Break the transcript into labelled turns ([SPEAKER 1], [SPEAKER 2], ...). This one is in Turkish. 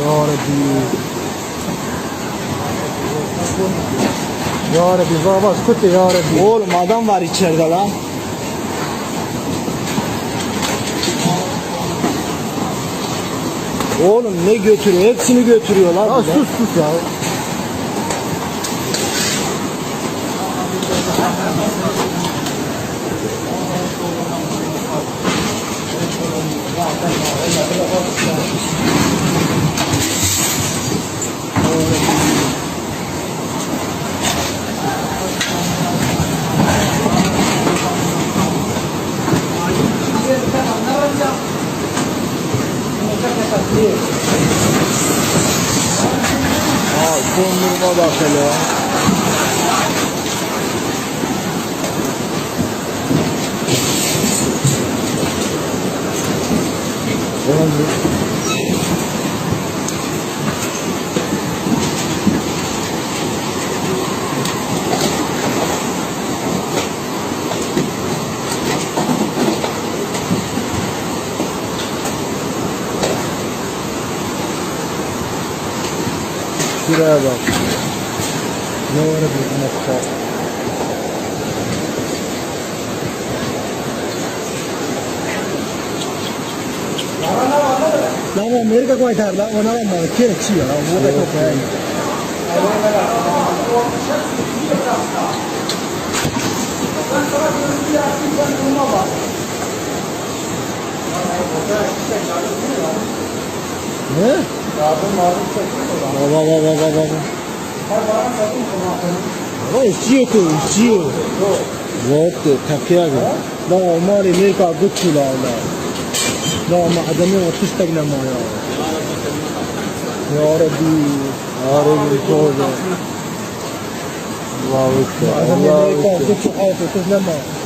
[SPEAKER 1] Ya Rabbi.
[SPEAKER 2] Ya Rabbi baba sıkıntı ya Rabbi.
[SPEAKER 1] Oğlum adam var içeride lan. Oğlum ne götürüyor? Hepsini götürüyorlar. Ya bize. sus
[SPEAKER 2] sus ya. Aa,
[SPEAKER 1] dondurma bak hele. ترابا
[SPEAKER 2] نور بالمختار لا لا मेरे का कोई ठहर ला वो ना मार के अच्छी है वो देखो क्या है
[SPEAKER 1] Yeah. Amerika
[SPEAKER 2] ko ithar
[SPEAKER 1] la ona la ma ke chi ya wo da ko pa ni Ne? Baba baba baba
[SPEAKER 2] baba. Ama işçi ko işçi.
[SPEAKER 1] Yok de takıya gel. La Omar Amerika
[SPEAKER 2] guttu la la. La ma adamı atış tagna ma ya. Ya Rabbi.
[SPEAKER 1] Ağrı bir koydu. Allahu Ekber. Adamı Allahu Ekber.
[SPEAKER 2] guttu hayatı tagna ma.